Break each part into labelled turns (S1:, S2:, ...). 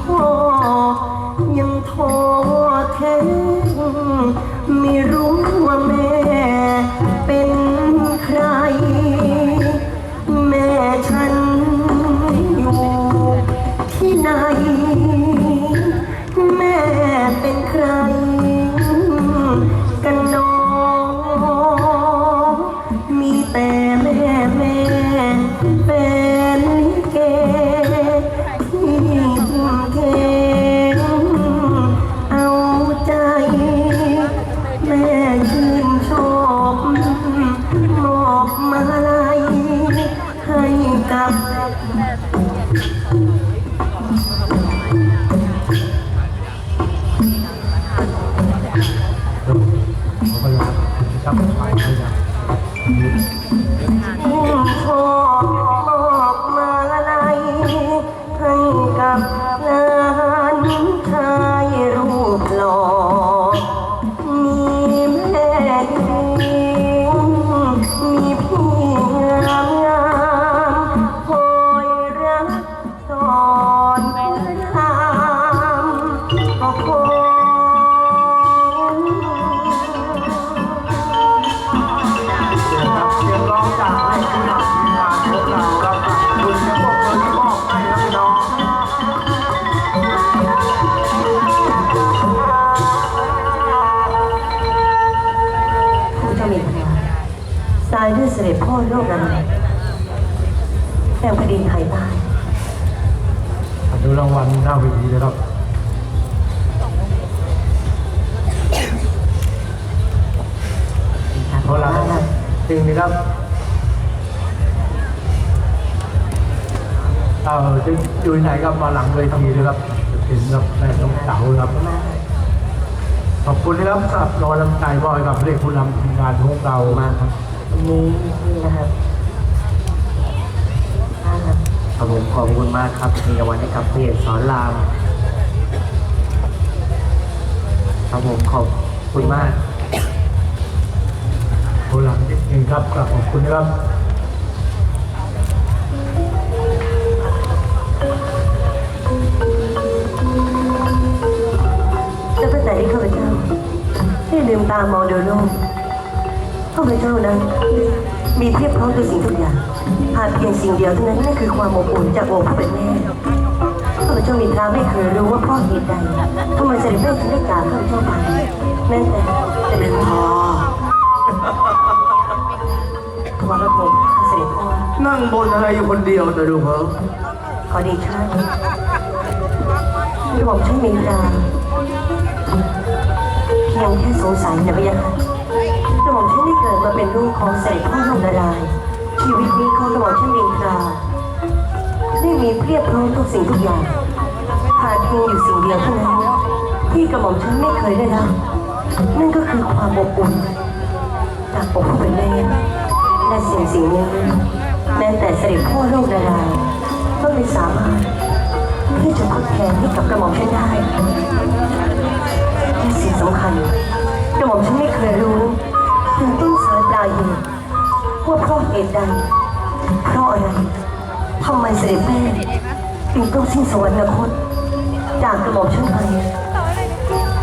S1: พ่อ ยังท้อแท้ไม่รู้ เขา ตา
S2: ย
S1: ด้วยเสด็จพ่อโลกนั้นแต่แผ่นดินไทยใต้
S2: ดูรางวัลหน้าเวทีเลยครับโบราณจริงนี่ครับ เออจะอยู่ไหนครับมาหลังเวทีเลยครับเห็นครับแม่น้องเต๋าครับ ขอบคุณนะครับสำหรับรอลำใจบอยกับเรียกผู้นำทีมงานของเรามากครับ
S1: วันนี้นี่นะครับนะครับ
S3: ครับผมขอบคุณมากครับมีรางวัลให้กับเพจสอนรามครับผมขอบคุณมาก
S2: ผู้หลังนิดนึงครับกลับขอบคุณนะครับ
S1: ตามองดูโลกข้าพเจ้านั้นมีเพียบพร้อมทุกสิ่งทุกอย่างหากเพียงสิ่งเดียวเท่านั้นนั่นคือความอบอุ่นจากองค์ผู้เป็นแม่ข้าพเจ้ามีตราไม่เคยรู้ว่าพ่อเหตุใดทำไมเสด็จแม่ถึงได้จากข้าพเจ้าไปแม้แต่เด็จพ่อถวายพระพรเสด็จพ่อ
S2: นั่งบนอะไรอยู่คนเดียวจะดูเหรอ
S1: ขอดีชันที่บอกฉันมีตา เพียงแค่สงสัยนะพี่ยะคะกระหม่อมฉันได้เกิดมาเป็นลูกของเสด็จพ่อลงนารายชีวิตนี้ของกระหม่อมฉันมีตาได้มีเพียบพร้อมทุกสิ่งทุกอย่างหากเพียงอยู่สิ่งเดียวเท่านั้นที่กระหม่อมฉันไม่เคยได้รับนั่นก็คือความอบอุ่นจากอกผู้เป็นแม่และสิ่งสิ่งนี้แม้แต่เสด็จพ่อโลกนารายก็ไม่สามารถที่จะทดแทนให้กับกระหม่อมฉันได้ เพราะเพราะอะไรทำไมเสด็จแม่จึงต้องสิ้นสวรรคตจากกระหม่อมฉันไป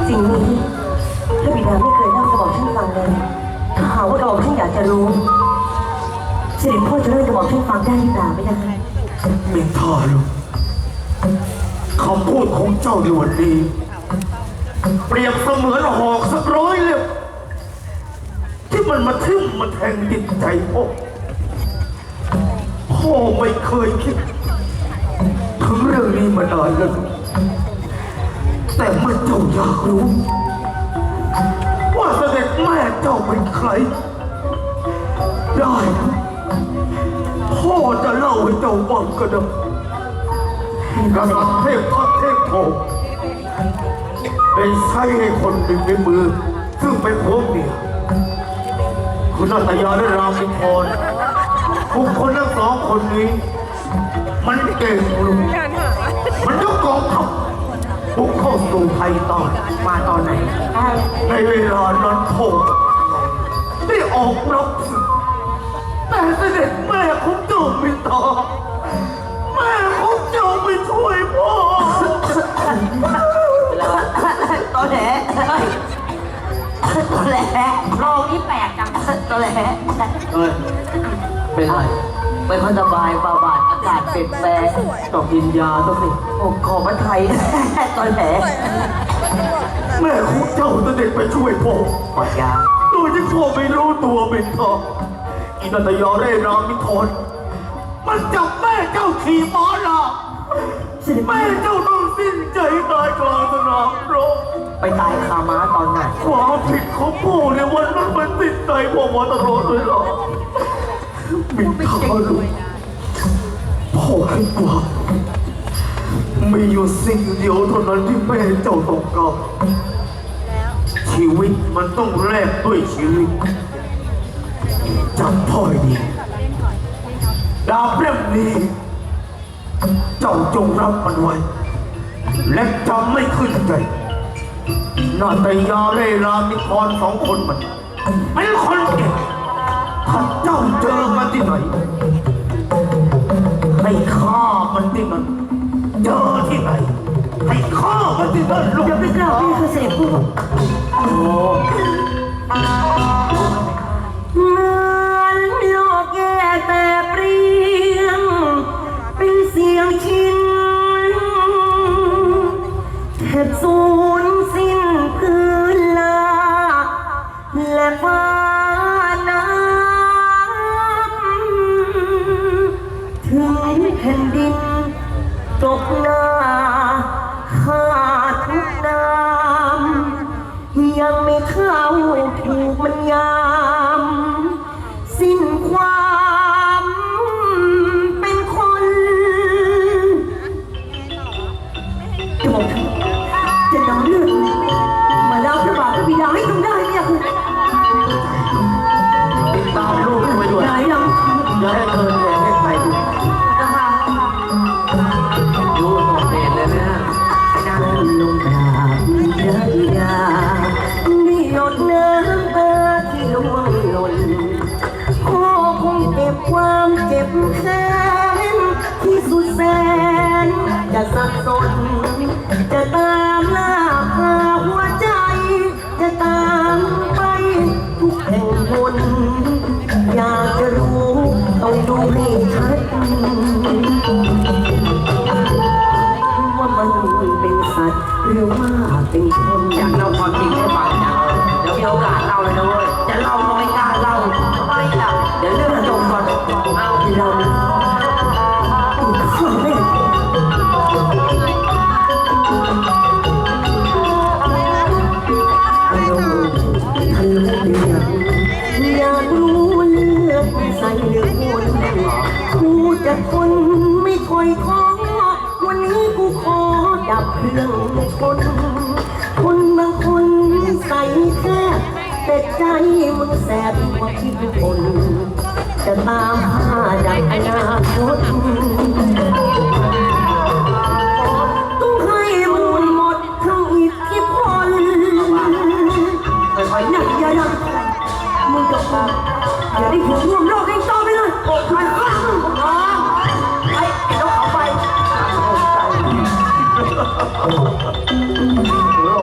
S1: สิ่งนี้พระบิดาไม่เคยเล่ากระหม่อมฉันฟังเลยถ้าหากว่ากระหม่อมฉันอยากจะรู้เสด็จพ่อจะเล่ากระหม่อมฉันฟังได้หรือเปล่าไม่ได้
S2: ไม่ทาลูกคำพูดของเจ้าในวันนี้เปรียบเสมือนหอกสักร้อยเล่มที่มันมาทิ่มมาแทงจิตใจพ่อ พ่อไม่เคยคิดถึงเรื่องนี้มานานแล้วลูกแต่เมื่อเจ้าอยากรู้ ว่าเสด็จแม่เจ้าเป็นใคร ได้พ่อจะเล่าให้เจ้าฟังก็ได้กษัตริย์เทพทัพเทพโทได้ใช้ให้คนหนึ่งในมือ ซึ่งเป็นพวกเมียคุณนัตยาและรามอินทร บุคคลทั้งสองคนนี้ มันเก่งลูกมันยกกองทัพบุกเข้าสู่ไทยตอน
S3: มาตอนไหน
S2: ในเวลานั้นพงได้ออกรบศึกแต่เสด็จแม่ของเจ้าไม่ตอบแม่ของเจ้าไม่ช่วยพ่อ
S1: ตอแหลตอแหล
S4: โลกนี้แปลกจัง
S1: ตอแหล
S3: เอ้ยเป็นไร
S1: ไม่ค่อยสบายบาบาดอากาศเปลี่ยนแปลง
S3: ต้องกินยาต้องสิ
S1: โอ้ขอพระไทยตอแหล
S2: แม่ของเจ้าเสด็จไปช่วยพ่อ
S3: ปอดยา
S2: โดยที่พ่อไม่รู้ตัวเป็นทองอินทยาเร่รามมิทนมันจับแม่เจ้าขี่ม้าหลอกแม่เจ้าต้องสิ้นใจตายกลางสนามรบ
S3: ไปตายคาม้าตอนไหน
S2: ความผิดของพ่อในวันนั้นมันติดใจพ่อมาตลอดเลยหรอ กมิทาลูกพ่อคิดว่ามีอยู่สิ่งเดียวเท่านั้นที่แม่เจ้าต้องการชีวิตมันต้องแลกด้วยชีวิตจำพ่อให้ดีดาบเล่มนี้ เจ้าจงรับมันไว้ และจำไม่ขึ้นใจนาตยาเล่รามิทรสองคนมันเป็นคนเก่ง เจ้าเจอมันที่ไหนให้ฆ่ามันที่นั่นเจอที่ไหนให้ฆ่ามันที่นั่นลูก
S1: อย่าไปกล่าวพี่คือเสพผู้
S2: โอ้
S1: งแอยา
S3: กรู้เลือ
S1: ดใส่เลื
S4: อด
S1: คนกูจะทนไม่ถอยท้อวันนี้กูขอดับเครื่องชนคนบางคนใส่แค่แต่ใจมึงแสบกว่าที่คนจะตามหาดักอนาคต